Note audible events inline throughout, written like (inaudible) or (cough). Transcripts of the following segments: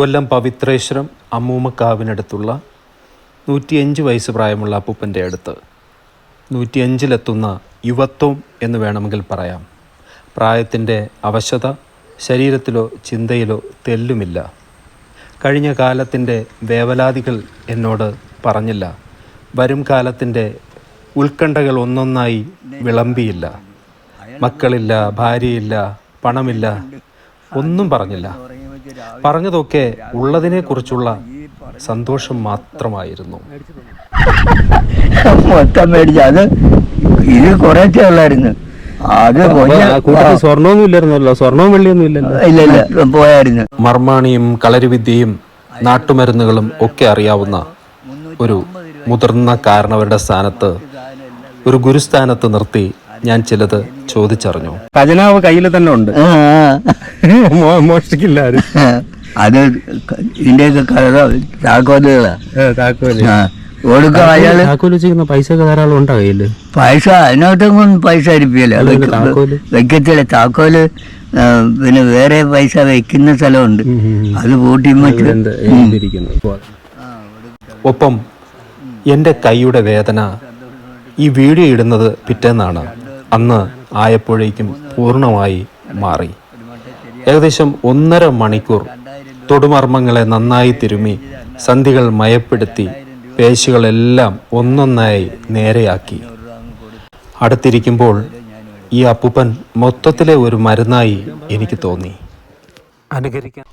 കൊല്ലം പവിത്രേശ്വരം അമ്മൂമ്മക്കാവിനടുത്തുള്ള നൂറ്റിയഞ്ച് വയസ്സ് പ്രായമുള്ള അപ്പൂപ്പന്റെ അടുത്ത് നൂറ്റിയഞ്ചിലെത്തുന്ന യുവത്വം എന്ന് വേണമെങ്കിൽ പറയാം. പ്രായത്തിന്റെ അവശത ശരീരത്തിലോ ചിന്തയിലോ തെല്ലുമില്ല. കഴിഞ്ഞ കാലത്തിന്റെ വേവലാതികൾ എന്നോട് പറഞ്ഞില്ല. വരും കാലത്തിന്റെ ഉത്കണ്ഠകൾ ഒന്നൊന്നായി വിളമ്പിയില്ല. മക്കളില്ല ഭാര്യയില്ല പണമില്ല ഒന്നും പറഞ്ഞില്ല. പറഞ്ഞതൊക്കെ ഉള്ളതിനെക്കുറിച്ചുള്ള സന്തോഷം മാത്രമായിരുന്നു. മൊത്തം മേടിച്ചു അത് ഇത് കുറച്ചേ ഉള്ളായിരുന്നു അത് സ്വർണമൊന്നും സ്വർണമൊന്നും ഇല്ലായിരുന്നല്ലോ. സ്വർണവും വെള്ളിയൊന്നും ഇല്ലല്ലോ. ഇല്ല ഇല്ല പോയായിരുന്നു. മർമാണിയും കളരിവിദ്യയും നാട്ടുമരുന്നുകളും ഒക്കെ അറിയാവുന്ന ഒരു മുതിർന്ന കാരണവരുടെ സ്ഥാനത്ത് ഒരു ഗുരുസ്ഥാനത്ത് നിർത്തി ഞാൻ ചിലത് ചോദിച്ചറിഞ്ഞു. ഖജനാവ് കയ്യിൽ തന്നെ ഉണ്ട്. (laughs) മോഷ്ടിക്കില്ല ആരും അത് ഇതിന്റെയൊക്കെ കളറോ താക്കോലുകളാ? താക്കോൽ. ആ കൊടുക്ക അയാൾ താക്കോൽ വെച്ചിരിക്കുന്ന പൈസ ഒക്കെ ധാരാളം ഉണ്ടാ പൈസ അതിനകത്തൊന്നും പൈസ അരിപ്പില്ല? വെക്കത്തില്ല. താക്കോൽ പിന്നെ വേറെ പൈസ വെക്കുന്ന സ്ഥലമുണ്ട്. അത് എഴുതിയിരിക്കുന്നു ഒപ്പം എന്റെ കൈയുടെ വേദന ഈ വീഡിയോ ഇടുന്നത് പിറ്റേന്നാണ്. അന്ന് ആയപ്പോഴേക്കും പൂർണമായി മാറി. ഏകദേശം ഒന്നര മണിക്കൂർ തൊടുമർമ്മങ്ങളെ നന്നായി തിരുമി സന്ധികൾ മയപ്പെടുത്തി പേശികളെല്ലാം ഒന്നൊന്നായി നേരെയാക്കി. അടുത്തിരിക്കുമ്പോൾ ഈ അപ്പുപ്പൻ മൊത്തത്തിലെ ഒരു മരുന്നായി എനിക്ക് തോന്നി. അനുകരിക്കാൻ.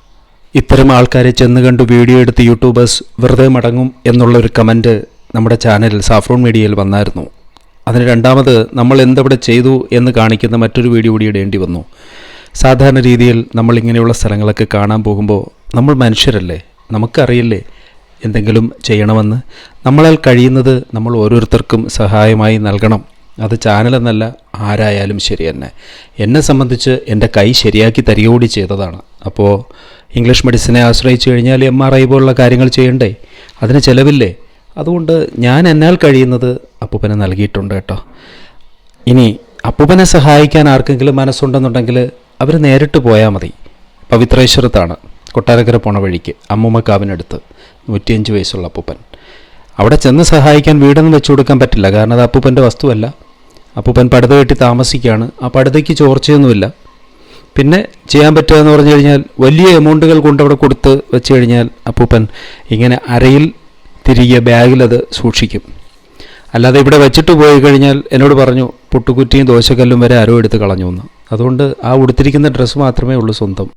ഇത്തരം ആൾക്കാരെ ചെന്ന് കണ്ട് വീഡിയോ എടുത്ത് യൂട്യൂബേഴ്സ് വെറുതെ മടങ്ങും എന്നുള്ളൊരു കമന്റ് നമ്മുടെ ചാനൽ സാഫ്രോൺ മീഡിയയിൽ വന്നായിരുന്നു. അതിന് രണ്ടാമത് നമ്മൾ എന്തവിടെ ചെയ്തു എന്ന് കാണിക്കുന്ന മറ്റൊരു വീഡിയോ കൂടി ഇടേണ്ടി വന്നു. സാധാരണ രീതിയിൽ നമ്മൾ ഇങ്ങനെയുള്ള സ്ഥലങ്ങളൊക്കെ കാണാൻ പോകുമ്പോൾ നമ്മൾ മനുഷ്യരല്ലേ? നമുക്കറിയില്ലേ എന്തെങ്കിലും ചെയ്യണമെന്ന്? നമ്മളാൽ കഴിയുന്നത് നമ്മൾ ഓരോരുത്തർക്കും സഹായമായി നൽകണം. അത് ചാനലെന്നല്ല ആരായാലും ശരി തന്നെ. എന്നെ സംബന്ധിച്ച് എന്റെ കൈ ശരിയാക്കി തരികൂടി ചെയ്തതാണ്. അപ്പോൾ ഇംഗ്ലീഷ് മെഡിസിനെ ആശ്രയിച്ചു കഴിഞ്ഞാൽ എം ആർ ഐ പോലുള്ള കാര്യങ്ങൾ ചെയ്യണ്ടേ? അതിന് ചിലവില്ലേ? അതുകൊണ്ട് ഞാൻ എന്നാൽ കഴിയുന്നത് അപ്പൂപ്പനെ നൽകിയിട്ടുണ്ട് കേട്ടോ. ഇനി അപ്പൂപ്പനെ സഹായിക്കാൻ ആർക്കെങ്കിലും മനസ്സുണ്ടെന്നുണ്ടെങ്കിൽ അവർ നേരിട്ട് പോയാൽ മതി. പവിത്രേശ്വരത്താണ്. കൊട്ടാരക്കര പോണ വഴിക്ക്. അമ്മുമ്മക്കാവിനടുത്ത്. നൂറ്റിയഞ്ച് വയസ്സുള്ള അപ്പൂപ്പൻ. അവിടെ ചെന്ന് സഹായിക്കാൻ വീടൊന്നും വെച്ചു കൊടുക്കാൻ പറ്റില്ല. കാരണം അത് അപ്പൂപ്പന്റെ വസ്തുവല്ല. അപ്പൂപ്പൻ പടുത കെട്ടി താമസിക്കുകയാണ്. ആ പടുതയ്ക്ക് ചോർച്ചയൊന്നുമില്ല. പിന്നെ ചെയ്യാൻ പറ്റുക എന്ന് പറഞ്ഞു കഴിഞ്ഞാൽ വലിയ എമൗണ്ടുകൾ കൊണ്ടവിടെ കൊടുത്ത് വെച്ച് കഴിഞ്ഞാൽ അപ്പൂപ്പൻ ഇങ്ങനെ അരയിൽ തിരികെ ബാഗിലത് സൂക്ഷിക്കും. അല്ലാതെ ഇവിടെ വെച്ചിട്ട് പോയി കഴിഞ്ഞാൽ എന്നോട് പറഞ്ഞു പുട്ടുകുറ്റിയും ദോശക്കല്ലും വരെ ആരോ എടുത്ത് കളഞ്ഞു എന്ന്. അതുകൊണ്ട് ആ ഉടുത്തിരിക്കുന്ന ഡ്രസ്സ് മാത്രമേ ഉള്ളൂ സ്വന്തം.